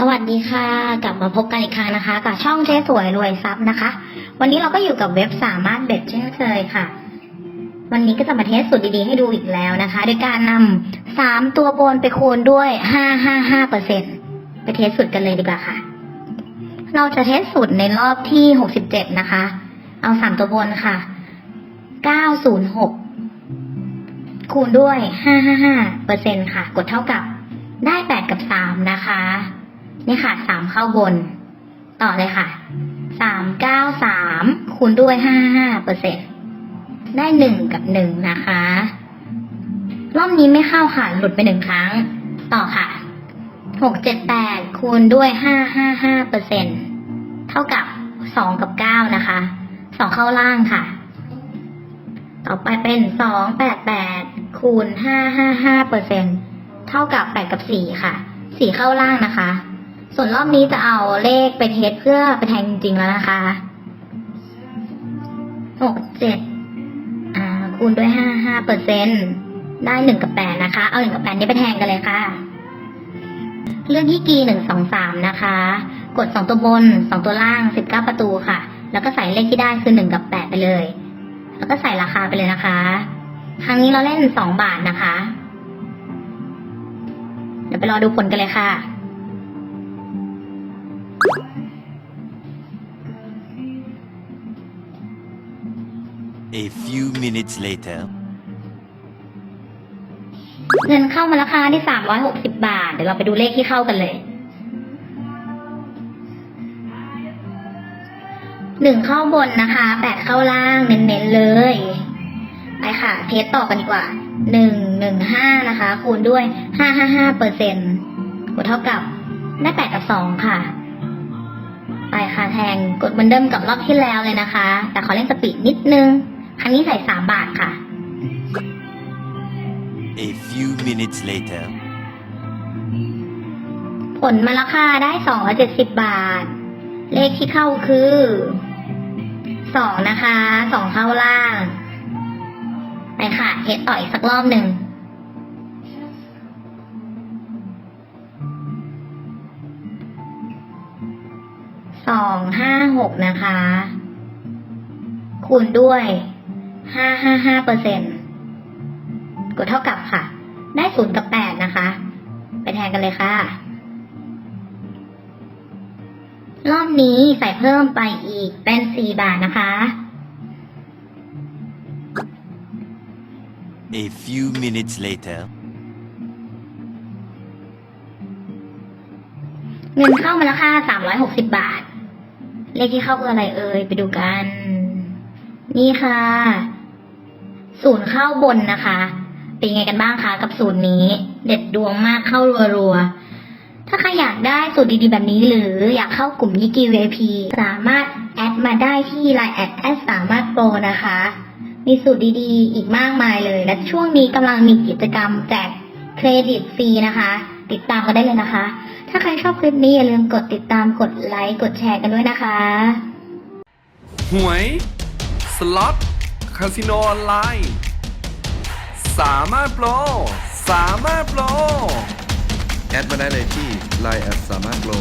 สวัสดีค่ะ กลับมาพบกันอีกครั้งนะคะ กับช่องเจ๊สวยรวยทรัพย์นะคะ วันนี้เราก็อยู่กับเว็บสามารถเบ็ดเช่นเคยค่ะ วันนี้ก็จะมาเทสสูตรดีๆให้ดูอีกแล้วนะคะโดยการนำสามตัวบนไปคูณด้วยห้าห้าห้าเปอร์เซ็นไปเทสสูตรกันเลยดีกว่าค่ะ เราจะเทสสูตรในรอบที่หกสิบเจ็ดนะคะ เอาสามตัวบนค่ะเก้าศูนย์หกคูณด้วยห้าห้าห้าเปอร์เซ็นค่ะ กดเท่ากับได้แปดกับสามนะคะ นี่ค่ะสามเข้าบน ต่อเลยค่ะสามเก้าสามคูณด้วยห้าห้าเปอร์เซ็นได้หนึ่งกับหนึ่งนะคะ รอบนี้ไม่เข้าค่ะ หลุดไปหนึ่งครั้ง ต่อค่ะหกเจ็ดแปดคูณด้วยห้าห้าห้าเปอร์เซ็นเท่ากับสองกับเก้านะคะสองเข้าล่างค่ะ ต่อไปเป็นสองแปดแปดคูณห้าห้าห้าเปอร์เซ็นเท่ากับแปดกับสี่ค่ะสี่เข้าล่างนะคะ ส่วนรอบนี้จะเอาเลขไปเทสเพื่อไปแทงจริงๆแล้วนะคะหกเจ็ดอ่า คูณด้วยห้าห้าเปอร์เซ็นได้หนึ่งกับแปดนะคะ เอาหนึ่งกับแปดนี้ไปแทงกันเลยค่ะ เลือกที่กีหนึ่งสองสามนะคะ กดสองตัวบนสองตัวล่างสิบเก้าประตูค่ะ แล้วก็ใส่เลขที่ได้คือหนึ่งกับแปดไปเลย แล้วก็ใส่ราคาไปเลยนะคะ ครั้งนี้เราเล่นสองบาทนะคะ เดี๋ยวไปรอดูผลกันเลยค่ะ A few minutes later. เงินเข้ามาราคาที่สามร้อยหกสิบาท เดี๋ยวเราไปดูเลขที่เข้ากันเลยหนึ่งเข้าบนนะคะ แปดเข้าล่างเน้นๆเลย ไปค่ะ เทสต่อกันดีกว่า หนึ่งหนึ่งห้านะคะ คูณด้วยห้าห้าห้าเปอร์เซ็นต์กดเท่ากับได้แปดกับสองค่ะ ไปค่ะแทงกดเหมือนเดิมกับรอบที่แล้วเลยนะคะ แต่ขอเล่นสปีดนิดนึง ครั้งนี้ใส่สามบาทค่ะ A few minutes later. ผลมาราคาได้สองร้อยเจ็ดสิบบาท เลขที่เข้าคือสองนะคะสองเข้าล่างไปค่ะเทสต่ออีกสักรอบหนึ่งสองห้าหกนะคะ คูณด้วย ห้าห้าห้าเปอร์เซ็นกดเท่ากับค่ะ ได้ศูนย์กับแปดนะคะ ไปแทนกันเลยค่ะ รอบนี้ใส่เพิ่มไปอีกเป็นสี่บาทนะคะ A few minutes later. เงินเข้ามาราคาสามร้อยหกสิบาท เลขที่เข้าคืออะไรเอ่ย ไปดูกัน นี่ค่ะ ศูนย์เข้าบนนะคะ เป็นไงกันบ้างคะกับศูนย์นี้ เด็ดดวงมากเข้ารัวๆ ถ้าใครอยากได้สูตรดีๆแบบนี้หรืออยากเข้ากลุ่มยิกี VIP สามารถแอดมาได้ที่ Line แอดแอดสามารถโปรนะคะ มีสูตรดีๆ อีกมากมายเลย และช่วงนี้กำลังมีกิจกรรมแจกเครดิตฟรีนะคะ ติดตามกันได้เลยนะคะ ถ้าใครชอบคลิปนี้อย่าลืมกดติดตามกดไลค์กดแชร์กันด้วยนะคะ หวย สล็อต คาสิโนออนไลน์ สามารถโปร สามารถโปร แอดมาได้เลยที่ Line แอดสามารถโปร